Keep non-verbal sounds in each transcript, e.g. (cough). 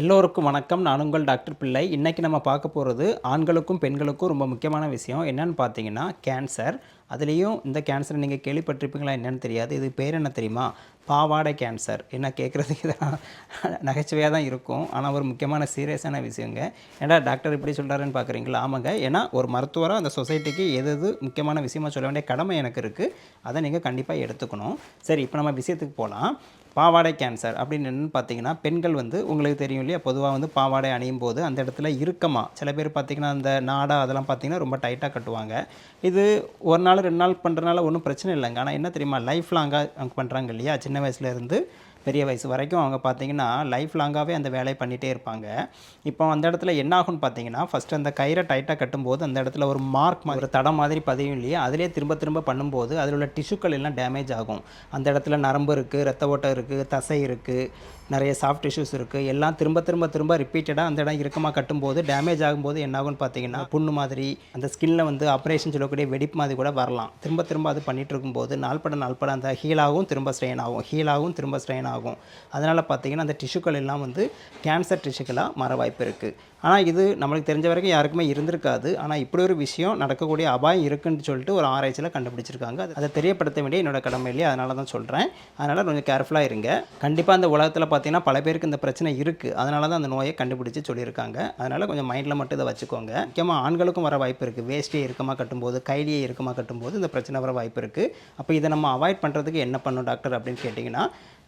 எல்லோருக்கும் வணக்கம். நான் உங்கள் டாக்டர் பிள்ளை. இன்றைக்கி நம்ம பார்க்க போகிறது ஆண்களுக்கும் பெண்களுக்கும் ரொம்ப முக்கியமான விஷயம். என்னன்னு பார்த்தீங்கன்னா கேன்சர் அதுலேயும் இந்த கேன்சரை நீங்கள் கேள்விப்பட்டிருப்பீங்களா என்னென்னு தெரியாது. இது பேர் என்ன தெரியுமா? பாவாடை கேன்சர் என்ன கேட்குறதுக்கு (laughs) இதெல்லாம் நகைச்சுவையாக தான் இருக்கும். ஆனால் ஒரு முக்கியமான சீரியஸான விஷயங்க. ஏன்னா டாக்டர் இப்படி சொல்கிறாருன்னு பார்க்குறீங்களா ஆமாங்க. ஏன்னா ஒரு மருத்துவராக அந்த சொசைட்டிக்கு எது எது முக்கியமான விஷயமா சொல்ல வேண்டிய கடமை எனக்கு இருக்குது அதை நீங்கள் கண்டிப்பாக எடுத்துக்கணும். சரி இப்போ நம்ம விஷயத்துக்கு போகலாம் பாவாடை கேன்சர் அப்படின்னு என்னென்னு பார்த்தீங்கன்னா பெண்கள் வந்து உங்களுக்கு தெரியும் இல்லையா? பொதுவாக வந்து பாவாடை அணியும் போது அந்த இடத்துல இறுக்கமாக சில பேர் பார்த்திங்கன்னா அந்த நாடா அதெல்லாம் பார்த்தீங்கன்னா ரொம்ப டைட்டாக கட்டுவாங்க. இது ஒரு நாள் ரெண்டு நாள் பண்ணுறனால ஒன்றும் பிரச்சனை இல்லைங்க. ஆனால் என்ன தெரியுமா? லைஃப் லாங்காக அவங்க பண்ணுறாங்க இல்லையா? சின்ன வயசுலேருந்து பெரிய வயசு வரைக்கும் அவங்க பார்த்தீங்கன்னா லைஃப் லாங்காகவே அந்த வேலையை பண்ணிகிட்டே இருப்பாங்க. இப்போ அந்த இடத்துல என்ன ஆகும்னு பார்த்தீங்கன்னா ஃபஸ்ட்டு அந்த கயிறை டைட்டாக கட்டும்போது அந்த இடத்துல ஒரு மார்க் ஒரு தடம் மாதிரி பதியும் இல்லையா? அதிலே திரும்ப திரும்ப பண்ணும்போது அதில் உள்ள டிஷ்யூக்கள் எல்லாம் டேமேஜ் ஆகும். அந்த இடத்துல நரம்பு இருக்குது ரத்த ஓட்டம் இருக்குது தசை இருக்குது நிறைய சாஃப்ட் டிஷ்யூஸ் இருக்குது எல்லாம் திரும்ப திரும்ப திரும்ப ரிப்பீட்டடாக அந்த இடம் இறுக்கமாக கட்டும்போது டேமேஜ் ஆகும்போது என்ன ஆகும்னு பார்த்தீங்கன்னா புண்ணு மாதிரி அந்த ஸ்கின்ல வந்து ஆப்ரேஷன் சொல்லக்கூடிய வெடிப்பு மாதிரி கூட வரலாம். திரும்ப திரும்ப அது பண்ணிகிட்டு இருக்கும்போது நாள்பட நாள்பட அந்த ஹீலாகவும் திரும்ப ஸ்ட்ரெயின் ஆகும். ஹீலாகவும் திரும்ப ஸ்ட்ரெயின் ஆகும். ஆகும். அதனால் பார்த்தீங்கன்னா அந்த டிஷ்யூக்கள் எல்லாம் வந்து கேன்சர் டிஷ்யூக்களாக மாற வாய்ப்பு இருக்குது ஆனால் இது நம்மளுக்கு தெரிஞ்ச வரைக்கும் யாருக்குமே இருந்திருக்காது. ஆனால் இப்படி ஒரு விஷயம் நடக்கக்கூடிய அபாயம் இருக்குன்னு சொல்லிட்டு ஒரு ஆராய்ச்சியில் கண்டுபிடிச்சிருக்காங்க. அதை தெரியப்படுத்த வேண்டிய என்னோட கடமை இல்லையா? அதனால தான் சொல்கிறேன் அதனால் கொஞ்சம் கேர்ஃபுல்லாக இருங்க. கண்டிப்பாக அந்த உலகத்தில் பார்த்தீங்கன்னா பல பேருக்கு இந்த பிரச்சனை இருக்குது அதனால தான் அந்த நோயை கண்டுபிடிச்சி சொல்லியிருக்காங்க. அதனால் கொஞ்சம் மைண்டில் மட்டும் இதை வச்சுக்கோங்க. முக்கியமாக ஆண்களுக்கும் வர வாய்ப்பு இருக்குது வேஷ்டியை இறுக்கமாக கட்டும்போது கைலியை இறுக்கமாக கட்டும்போது இந்த பிரச்சனை வர வாய்ப்பு இருக்குது அப்போ இதை நம்ம அவாய்ட் பண்ணுறதுக்கு என்ன பண்ணும் டாக்டர் அப்படின்னு கேட்டிங்கன்னா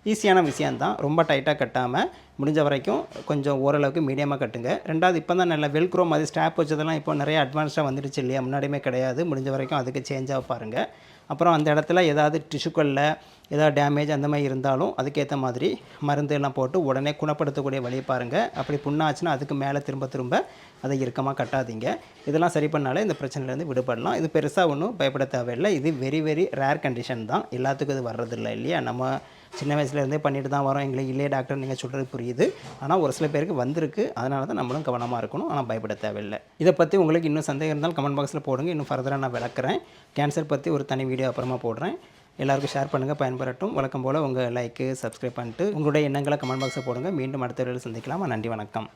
ஈஸியான விஷயந்தான் ரொம்ப டைட்டாக கட்டாமல் முடிஞ்ச வரைக்கும் கொஞ்சம் ஓரளவுக்கு மீடியமாக கட்டுங்க. ரெண்டாவது இப்போ தான் நல்ல வெல்க்ரோ மாதிரி ஸ்டாப் வச்சதெல்லாம் இப்போ நிறைய அட்வான்ஸாக வந்துடுச்சு இல்லையா? முன்னாடியுமே கிடையாது. முடிஞ்ச வரைக்கும் அதுக்கு சேஞ்சாக பாருங்கள் அப்புறம் அந்த இடத்துல ஏதாவது டிஷ்யூக்களில் ஏதாவது டேமேஜ் அந்த மாதிரி இருந்தாலும் அதுக்கேற்ற மாதிரி மருந்து எல்லாம் போட்டு உடனே குணப்படுத்தக்கூடிய வழியை பாருங்கள் அப்படி புண்ணாச்சுன்னா அதுக்கு மேலே திரும்ப திரும்ப அதை இறுக்கமாக கட்டாதீங்க. இதெல்லாம் சரி பண்ணாலே இந்த பிரச்சனையிலேருந்து விடுபடலாம். இது பெருசாக ஒன்றும் பயப்பட தேவையில்லை. இது வெரி வெரி ரேர் கண்டிஷன் தான். எல்லாத்துக்கும் இது வர்றதில்லை இல்லையா? நம்ம சின்ன வயசுலேருந்தே பண்ணிட்டு தான் வரோம். எங்களுக்கு இல்லையே டாக்டர் நீங்கள் சொல்கிறது புரியுது. ஆனால் ஒரு சில பேருக்கு வந்திருக்கு. அதனால தான் நம்மளும் கவனமாக இருக்கணும். ஆனால் பயப்பட தேவையில்லை. இதை பற்றி உங்களுக்கு இன்னும் சந்தேகம் இருந்தால் கமெண்ட் பாக்ஸில் போடுங்க. இன்னும் ஃபர்தராக நான் விளக்குறேன். கேன்சர் பற்றி ஒரு தனி வீடியோ அப்புறமா போடுறேன். எல்லாருக்கும் ஷேர் பண்ணுங்கள் பயன்பெறட்டும். வழக்கம் போல் உங்கள் லைக்கு சப்ஸ்கிரைப் பண்ணிட்டு உங்களுடைய எண்ணங்களை கமெண்ட் பாக்ஸை போடுங்க. மீண்டும் அடுத்த வீடியோவில் சந்திக்கலாம்? நன்றி வணக்கம்.